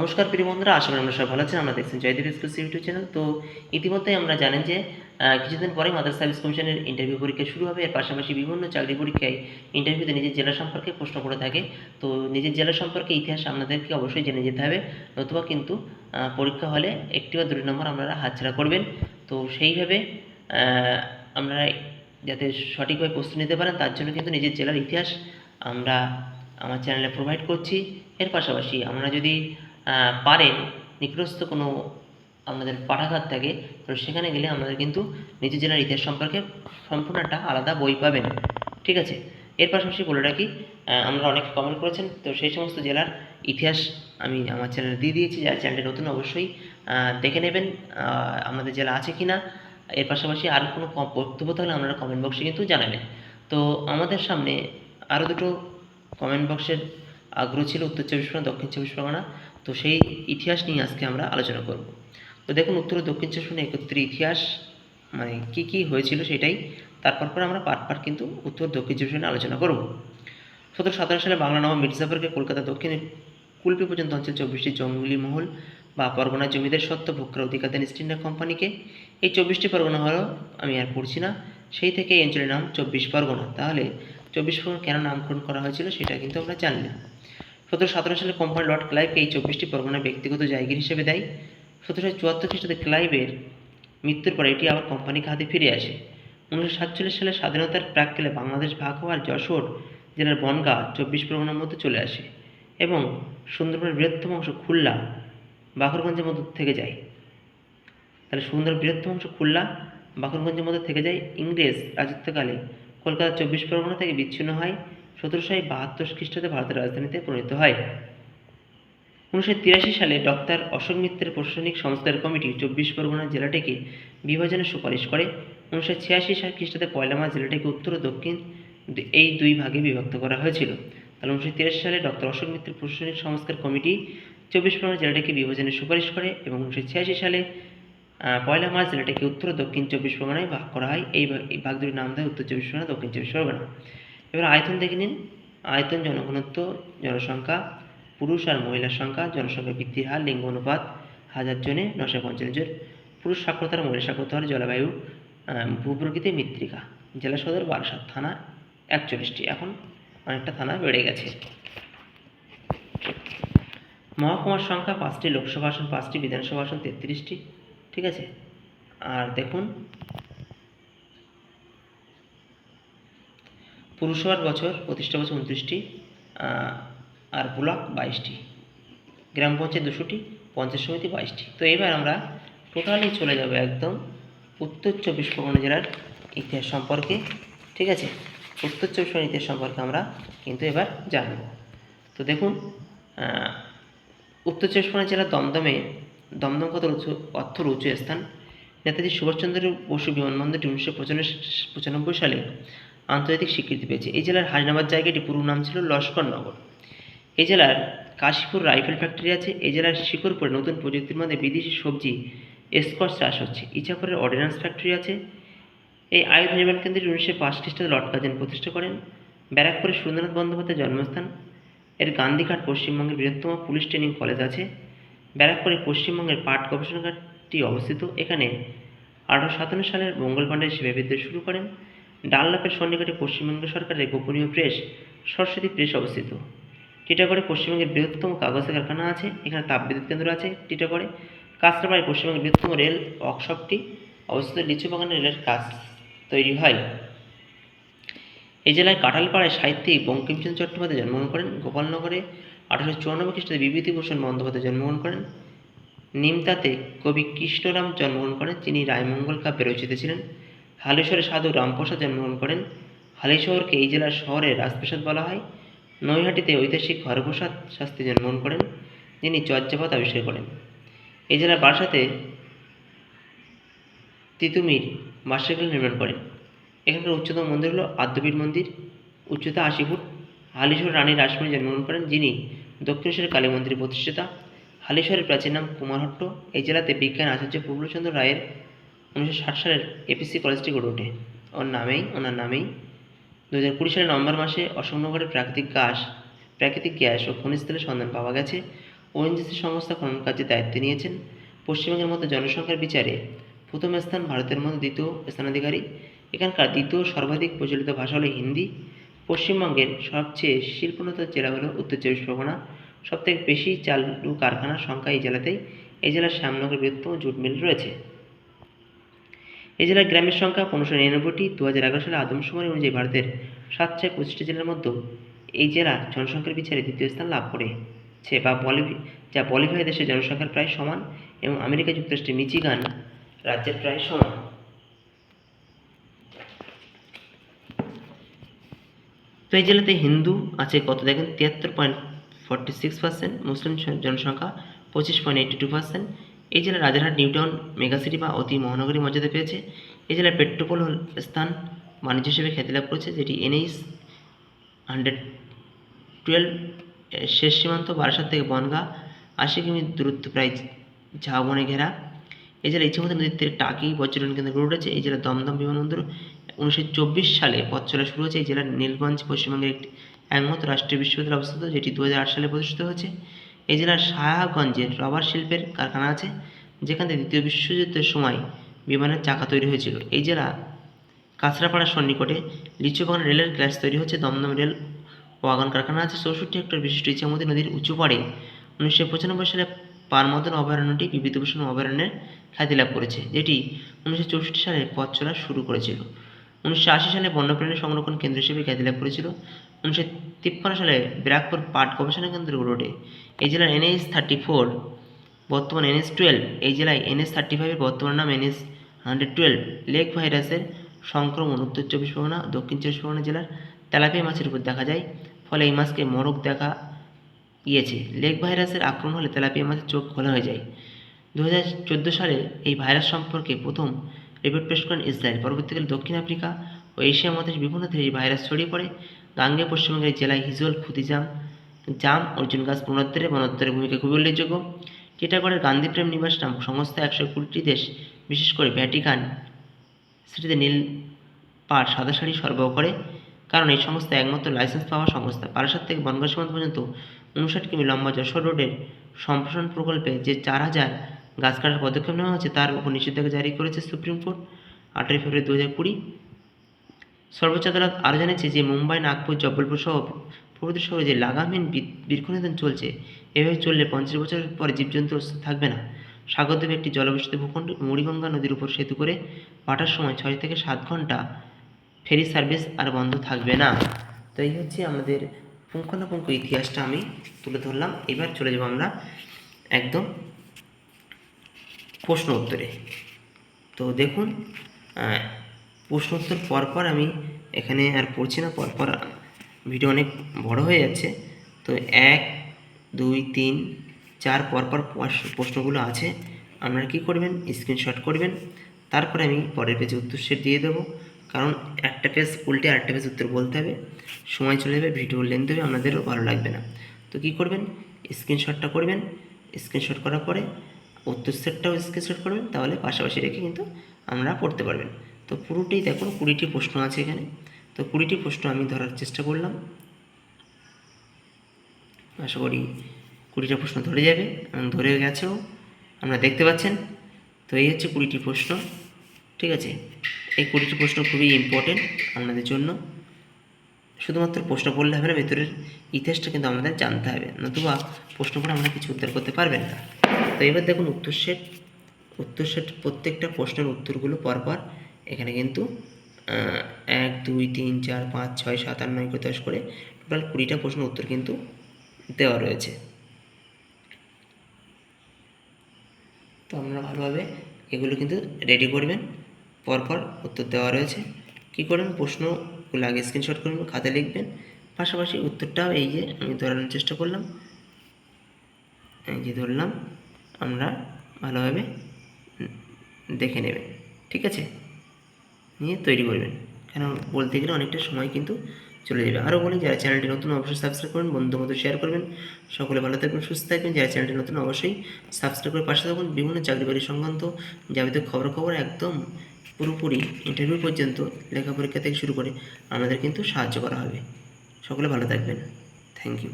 নমস্কার প্রিয় বন্ধুরা, আশা করি আমরা সবাই ভালো আছেন। আমরা দেখছেন জয়দেব এক্সক্লুসিভ ইউটিউব চ্যানেল। তো ইতিমধ্যেই আমরা জানেন যে কিছুদিন পরে মাদার সার্ভিস কমিশনের ইন্টারভিউ পরীক্ষা শুরু হবে। এর পাশাপাশি বিভিন্ন চাকরি পরীক্ষায় ইন্টারভিউতে নিজের জেলা সম্পর্কে প্রশ্ন করে থাকে। তো নিজের জেলা সম্পর্কে ইতিহাস আপনাদেরকে অবশ্যই জেনে যেতে হবে। নতুবা কিন্তু পরীক্ষা হলে একটি বা দুটি নম্বর আপনারা হাতছাড়া করবেন। তো সেইভাবে আপনারা যাতে সঠিকভাবে প্রস্তুতি নিতে পারেন, তার জন্য কিন্তু নিজের জেলার ইতিহাস আমরা আমার চ্যানেলে প্রোভাইড করছি। এর পাশাপাশি আমরা যদি পারেন নিকটস্থ কোনো আমাদের পাঠাগার থাকে, তো সেখানে গেলে আমাদের কিন্তু নিজের জেলার ইতিহাস সম্পর্কে সম্পূর্ণ একটা আলাদা বই পাবেন, ঠিক আছে? এর পাশাপাশি বলে রাখি আমরা অনেক কমেন্ট করেছেন, তো সেই সমস্ত জেলার ইতিহাস আমি আমার চ্যানেলে দিয়ে দিয়েছি, যারা চ্যানেলটি নতুন অবশ্যই দেখে নেবেন আমাদের জেলা আছে কি না এর পাশাপাশি আর কোনো বক্তব্য থাকলে আপনারা কমেন্ট বক্সে কিন্তু জানাবেন। তো আমাদের সামনে আরও দুটো কমেন্ট বক্সের আগ্রহ ছিল, উত্তর চব্বিশ পরগনা, দক্ষিণ চব্বিশ পরগনা। তো সেই ইতিহাস নিয়ে আজকে আমরা আলোচনা করব। তো দেখুন, উত্তর দক্ষিণ চব্বিশ একত্রে ইতিহাস মানে কি কি হয়েছিল সেটাই, তারপর পর আমরা পার্ট পার্ট কিন্তু উত্তর দক্ষিণ চব্বিশ আলোচনা করব। সতেরো সতেরো সালে বাংলা নবাব মির্জাফরকে কলকাতা দক্ষিণে কুলপি পর্যন্ত অঞ্চল চব্বিশটি জঙ্গলি মহল বা পরগনা জমিদের সত্ত্ব ভোগ করার অধিকার দেন ইস্ট ইন্ডিয়া কোম্পানিকে। এই চব্বিশটি পরগনা হলো, আমি আর পড়ছি না, সেই থেকে এই অঞ্চলের নাম চব্বিশ পরগনা। তাহলে চব্বিশ পরগনা কেন নামকরণ করা হয়েছিল সেটা কিন্তু আমরা জানলাম সতেরো সতেরো সালে কোম্পানি লর্ড ক্লাইভকে এই চব্বিশটি পরগনা ব্যক্তিগত জায়গির হিসেবে দেয়। সতেরোশো চুয়াত্তর খ্রিস্টাব্দে ক্লাইভের মৃত্যুর পর এটি আবার কোম্পানির হাতে ফিরে আসে। উনিশশো সাতচল্লিশ সালে স্বাধীনতার প্রাককালে বাংলাদেশ ভাগ হওয়ার যশোর জেলার বনগাঁ চব্বিশ পরগনার মধ্যে চলে আসে এবং সুন্দরবনের বৃহত্তম অংশ খুলনা, বাকরগঞ্জের মধ্যে থেকে যায়। তাহলে সুন্দর বৃহত্তম অংশ খুলনা, বাকরগঞ্জের মধ্যে থেকে যায়। ইংরেজ রাজত্বকালে কলকাতা চব্বিশ পরগনা থেকে বিচ্ছিন্ন হয়। সতেরোশো বাহাত্তর খ্রিস্টাব্দে ভারতের রাজধানীতে পরিণত হয়। উনিশশো তিরাশি সালে ডক্টর অশোক মিত্রের প্রশাসনিক সংস্কার কমিটি চব্বিশ পরগনা জেলাটিকে বিভাজনের সুপারিশ করে। উনিশশো ছিয়াশি সাল খ্রিস্টাব্দে পয়লা মার্চ জেলাটিকে উত্তর ও দক্ষিণ এই দুই ভাগে বিভক্ত করা হয়েছিল। তাহলে উনিশশো তিরাশি সালে ডক্টর অশোক মিত্রের প্রশাসনিক সংস্কার কমিটি চব্বিশ পরগনা জেলাটিকে বিভাজনের সুপারিশ করে এবং উনিশশো ছিয়াশি সালে পয়লা মার্চ জেলাটিকে উত্তর ও দক্ষিণ চব্বিশ পরগনায় ভাগ করা হয়। এই ভাগ দুটির নাম দেয় উত্তর চব্বিশ পরগনা, দক্ষিণ চব্বিশ পরগনা। এবার আয়তন দেখে নিন। আয়তন জনঘনত্ব জনসংখ্যা পুরুষ আর মহিলার সংখ্যা জনসংখ্যা বৃদ্ধির হার লিঙ্গ অনুপাত হাজার জনে নশো পঞ্চান্ন জন। পুরুষ সাক্ষরতার মহিলা সাক্ষরতার জলবায়ু আহ, ভূপ্রকৃতি মৃত্তিকা জেলা সদর বারাসাত থানা একচল্লিশটি। এখন অনেকটা থানা বেড়ে গেছে। মহকুমার সংখ্যা পাঁচটি লোকসভা আসন পাঁচটি বিধানসভা আসন তেত্রিশটি ঠিক আছে? আর দেখুন পুরসভার বছর প্রতিষ্ঠা বছর উনত্রিশটি আর ব্লক বাইশটি। গ্রাম পঞ্চায়েত দুশোটি, পঞ্চায়েত সমিতি বাইশটি। তো এবার আমরা টোটালি চলে যাব একদম উত্তর চব্বিশ পরগনা জেলার ইতিহাস সম্পর্কে, ঠিক আছে? উত্তর চব্বিশ পরগনা ইতিহাস সম্পর্কে আমরা কিন্তু এবার জানব। তো দেখুন উত্তর চব্বিশ পরগনা জেলার দমদমে দমদম কত উঁচু অর্থর উঁচু স্থান? নেতাজি সুভাষচন্দ্র বসু বিমানবন্দরটি উনিশশো পঁচানব্বই সালে আন্তর্জাতিক স্বীকৃতি পেয়েছে। এই জেলার হাজনাবাদ জায়গাটি পুরো নাম ছিল লস্করনগর এই জেলার কাশীপুর রাইফেল ফ্যাক্টরি আছে। এই জেলার শিকরপুরে নতুন প্রযুক্তির মধ্যে বিদেশি সবজি, স্কচ চাষ হচ্ছে। ইচ্ছাপুরের অর্ডিন্যান্স ফ্যাক্টরি আছে। এই আয়ুধ নির্মাণ কেন্দ্রটি উনিশশো পাঁচ খ্রিস্টাব্দে লর্ড কাজেন প্রতিষ্ঠা করেন। ব্যারাকপুরে সুরেন্দ্রনাথ বন্দ্যোপাধ্যায়ের জন্মস্থান। এর গান্ধীঘাট পশ্চিমবঙ্গের বৃহত্তম পুলিশ ট্রেনিং কলেজ আছে। ব্যারাকপুরে পশ্চিমবঙ্গের পাট গবেষণাগারটি অবস্থিত। এখানে আঠারোশো সাতান্ন সালের মঙ্গল পাণ্ডে সেবাবিদ্যা শুরু করেন। ডানলাপের সন্নিকটে পশ্চিমবঙ্গ সরকারের গোপনীয় প্রেস, সরস্বতী প্রেস অবস্থিত। টিটাগড়ে পশ্চিমবঙ্গের বৃহত্তম কাগজের কারখানা আছে, এখানে তাপবিদ্যুৎ কেন্দ্র আছে টিটাগড়ে। কাঁচরাপাড়ায় পশ্চিমবঙ্গের বৃহত্তম রেল ওয়ার্কশপটি অবস্থিত লিচু বাগানে রেলের কাজ তৈরি হয়। এই জেলায় কাঁঠালপাড়ায় সাহিত্যিক বঙ্কিমচন্দ্র চট্টোপাধ্যায় জন্মগ্রহণ করেন, গোপালনগরে আঠারোশো চুরানব্বই খ্রিস্টাব্দে বিভূতিভূষণ বন্দ্যোপাধ্যায় জন্মগ্রহণ করেন, নিমতাতে কবি কৃষ্ণরাম জন্মগ্রহণ করেন, যিনি রায়মঙ্গল কাব্যে রচিত ছিলেন। হালেশ্বরে সাধু রামপ্রসাদ জন্মগ্রহণ করেন। হালেশ্বরকে এই জেলার শহরের রাজপ্রাসাদ বলা হয়। নৈহাটিতে ঐতিহাসিক হরপ্রসাদ শাস্ত্রী জন্মগ্রহণ করেন, যিনি চর্যাপদ আবিষ্কার করেন। এই জেলার বারাসাতে তিতুমির মাস্টারকেল নির্মাণ করেন। এখানকার উচ্চতম মন্দির হলো আদ্যপীঠ মন্দির। উচ্চতা আশি ফুট। হালিশ্বর রানী রাসমণি জন্মগ্রহণ করেন, যিনি দক্ষিণেশ্বরের কালী মন্দিরের প্রতিষ্ঠাতা। হালিশ্বরের প্রাচীন নাম কুমারহট্ট। এই জেলাতে বিজ্ঞান আচার্য প্রফুল্লচন্দ্র রায়ের উনিশশো ষাট সালের এপিসি কলেজটি গড়ে ওঠে। ওর নামেই, ওনার নামেই দু হাজার কুড়ি সালের নভেম্বর মাসে অশোকনগরের প্রাকৃতিক গ্যাস প্রাকৃতিক গ্যাস ও খনিজ তেলের সন্ধান পাওয়া গেছে। ওএনজিসি সংস্থা খনন কার্যের দায়িত্ব নিয়েছেন। পশ্চিমবঙ্গের মধ্যে জনসংখ্যার বিচারে প্রথম স্থান ভারতের মধ্যে, দ্বিতীয় স্থানাধিকারী। এখানকার দ্বিতীয় সর্বাধিক প্রচলিত ভাষা হলো হিন্দি। পশ্চিমবঙ্গের সবচেয়ে শিল্পোন্নত জেলা হলো উত্তর চব্বিশ পরগনা। সবথেকে বেশি চালু কারখানার সংখ্যা এই জেলাতেই। এই জেলার শ্যামনগর বৃহত্তম জুট মিল রয়েছে। এই জেলার গ্রামের সংখ্যা পনেরোশো নিরানব্বইটি। দু হাজার এগারো সালে আদমশুমারি অনুযায়ী ভারতের সাতশো পঁচিশটি জেলার মধ্যে এই জেলা জনসংখ্যার বিচারে দ্বিতীয় স্থান লাভ করেছে বা বলিভি যা বলিভিয়া দেশের জনসংখ্যার প্রায় সমান এবং আমেরিকা যুক্তরাষ্ট্রের মিচিগান রাজ্যের প্রায় সমান। তো এই জেলাতে হিন্দু আছে কত দেখেন? তিয়াত্তর পয়েন্ট ফর্টি সিক্স পার্সেন্ট মুসলিম জনসংখ্যা পঁচিশ পয়েন্ট এইটি টু পার্সেন্ট এই জেলার রাজারহাট, নিউটাউন মেগাসিটি বা অতি মহানগরী মর্যাদা পেয়েছে। এই জেলার পেট্রোপোল স্থান বাণিজ্য হিসেবে খ্যাতি লাভ করেছে, যেটি এনএইচ হান্ড্রেড টুয়েলভ শেষ সীমান্ত বারাসাত থেকে বনগাঁ আশি কিমি দূরত্ব, প্রায় ঝাউবনে ঘেরা। এই জেলা ইচ্ছামতি নদীর তীরে টাকি পর্যটন কেন্দ্র গড়ে উঠেছে। এই জেলার দমদম বিমানবন্দর উনিশশো চব্বিশ সালে পথ চলা শুরু হয়েছে। এই জেলার নীলগঞ্জ পশ্চিমবঙ্গের একটি একমাত্র রাষ্ট্রীয় বিশ্ববিদ্যালয় অবস্থিত, যেটি দু হাজার আট সালে প্রতিষ্ঠিত হয়েছে। এই জেলার সাহাগঞ্জের রবার শিল্পের কারখানা আছে, যেখানে দ্বিতীয় বিশ্বযুদ্ধের সময় বিমানের চাকা তৈরি হয়েছিল। এই জেলা কাঁচরাপাড়ার সন্নিকটে লিচু বাগান রেলের গ্যাস তৈরি হচ্ছে দমদম রেল ওয়াগন কারখানা আছে। চৌষট্টি হেক্টর বিশিষ্ট ইচ্ছামতি নদীর উঁচু পাড়ে উনিশশো পঁচানব্বই সালে পানমদন অভয়ারণ্যটি বিভূতিভূষণ অভয়ারণ্যের খ্যাতি লাভ করেছে, যেটি উনিশশো চৌষট্টি সালে পথ চলা শুরু করেছিল। উনিশশো আশি সালে বন্যপ্রাণী সংরক্ষণ কেন্দ্র হিসেবে খ্যাতি লাভ করেছিল। উনিশশো তিপ্পান্ন সালে ব্যারাকপুর পাট গবেষণা কেন্দ্র ওঠে। এই জেলার এনএইচ থার্টি ফোর বর্তমান এনএস টুয়েলভ এই জেলায় এনএস থার্টি ফাইভের বর্তমান নাম এনএস হান্ড্রেড টুয়েলভ লেক ভাইরাসের সংক্রমণ উত্তর চব্বিশ পরগনা, দক্ষিণ চব্বিশ পরগনা জেলার তেলাপিয়া মাছের উপর দেখা যায়। ফলে এই মাছকে মরক দেখা গিয়েছে। লেক ভাইরাসের আক্রমণ হলে তেলাপিয়া মাছের চোখ খোলা হয়ে যায়। দু হাজার চোদ্দ সালে এই ভাইরাস সম্পর্কে প্রথম রিপোর্ট পেশ করেন ইসরায়েল। পরবর্তীকালে দক্ষিণ আফ্রিকা ও এশিয়া মহাদেশের বিভিন্ন দেশে ভাইরাস ছড়িয়ে পড়ে। গাঙ্গেয় পশ্চিমবঙ্গের জেলায় হিজল খুদিজাম জাম, অর্জুন গাছ পুনরুদ্ধারে বনোদ্ধারের ভূমিকা খুবই উল্লেখযোগ্য। টিটাগড়ের গান্ধীপ্রেম নিবাস নাম সংস্থা একশো কুড়িটি দেশ, বিশেষ করে ভ্যাটিকান সিটিতে নীল পাট সাদা শাড়ি সরবরাহ করে। কারণ এই সংস্থা একমাত্র লাইসেন্স পাওয়া সংস্থা। বারাসাত থেকে বনগাঁ সীমান্ত পর্যন্ত উনষাট কিমি লম্বা যশোর রোডের সম্প্রসারণ প্রকল্পে যে চার হাজার গাছ কাটার পদক্ষেপ নেওয়া হয়েছে, তার উপর নিষেধাজ্ঞা জারি করেছে সুপ্রিম কোর্ট আঠেরোই ফেব্রুয়ারি দু হাজার কুড়ি। সর্বোচ্চ আদালত আরও জানিয়েছে যে মুম্বাই, নাগপুর জব্বলপুর সহ প্রভৃতি শহরে যে লাগামহীন বৃক্ষনিধন চলছে, এভাবে চললে পঞ্চাশ বছর পরে জীবজন্তু থাকবে না। সাগরদ্বীপে একটি জলবেষ্টিত ভূখণ্ড মুড়িগঙ্গা নদীর উপর সেতু করে পাঠার সময় ছয় থেকে সাত ঘণ্টা ফেরি সার্ভিস আর বন্ধ থাকবে না। তো এই হচ্ছে আমাদের পুঙ্খানুপুঙ্খ ইতিহাসটা আমি তুলে ধরলাম। এবার চলে যাব আমরা একদম প্রশ্ন উত্তরে। তো দেখুন আহ, প্রশ্ন উত্তর পরপর আমি এখানে আর পড়ছি না পরপর ভিডিও অনেক বড় হয়ে যাচ্ছে। তো এক দুই তিন চার পরপর প্রশ্ন- প্রশ্নগুলো আছে। আপনারা কী করবেন? স্ক্রিনশট করবেন। তারপরে আমি পরের পেজে উত্তর সেট দিয়ে দেবো। কারণ একটা পেজ উল্টে আরেকটা পেজ উত্তর বলতে হবে। সময় চলে যাবে ভিডিও লেন্থ হবে আপনাদেরও ভালো লাগবে না। তো কী করবেন? স্ক্রিনশটটা করবেন। স্ক্রিনশট করার পরে উত্তর সেটটাও স্ক্রিনশট করবেন। তাহলে পাশাপাশি রেখে কিন্তু আমরা পড়তে পারবেন। তো পুরোটাই দেখুন কুড়িটি প্রশ্ন আছে এখানে। তো কুড়িটি প্রশ্ন আমি ধরার চেষ্টা করলাম। আশা করি কুড়িটা প্রশ্ন ধরে যাবে। এবং ধরে গেছেও। আপনারা দেখতে পাচ্ছেন? তো এই হচ্ছে কুড়িটি প্রশ্ন, ঠিক আছে? এই কুড়িটি প্রশ্ন খুবই ইম্পর্টেন্ট আপনাদের জন্য। শুধুমাত্র প্রশ্ন পড়লে হবে না, ভেতরের ইতিহাসটা কিন্তু আমাদের জানতে হবে। নতুবা প্রশ্ন পড়ে আমরা কিছু উত্তর করতে পারবেন না। তো এবার দেখুন উত্তর সেট উত্তর সেট প্রত্যেকটা প্রশ্নের উত্তরগুলো পরপর এখানে কিন্তু এক, দুই, তিন, চার, পাঁচ, ছয়, সাত, আট, নয় করে দশ করে টোটাল কুড়িটা প্রশ্নের উত্তর কিন্তু দেওয়া রয়েছে। তো আপনারা ভালোভাবে এগুলো কিন্তু রেডি করবেন। পরপর উত্তর দেওয়া রয়েছে। কী করবেন? প্রশ্নগুলো আগে স্ক্রিনশট করবেন খাতায় লিখবেন। পাশাপাশি উত্তরটাও এই যে আমি ধরানোর চেষ্টা করলাম। এই যে ধরলাম, আমরা ভালোভাবে দেখে নেবেন। ঠিক আছে? নিয়ে তৈরি করবেন। কেন? বলতে গেলে অনেকটা সময় কিন্তু চলে যাবে। আরও বলি, যারা চ্যানেলটি নতুন অবশ্যই সাবস্ক্রাইব করবেন বন্ধু মতো শেয়ার করবেন। সকলে ভালো থাকবেন, সুস্থ থাকবেন। যারা চ্যানেলটি নতুন অবশ্যই সাবস্ক্রাইব করে পাশে থাকুন। বিভিন্ন চাকরি বাকরি সংক্রান্ত যাবতীয় খবর খবর একদম পুরোপুরি ইন্টারভিউ পর্যন্ত লেখা পরীক্ষা থেকে শুরু করে আমাদের কিন্তু সাহায্য করা হবে। সকলে ভালো থাকবেন। Thank you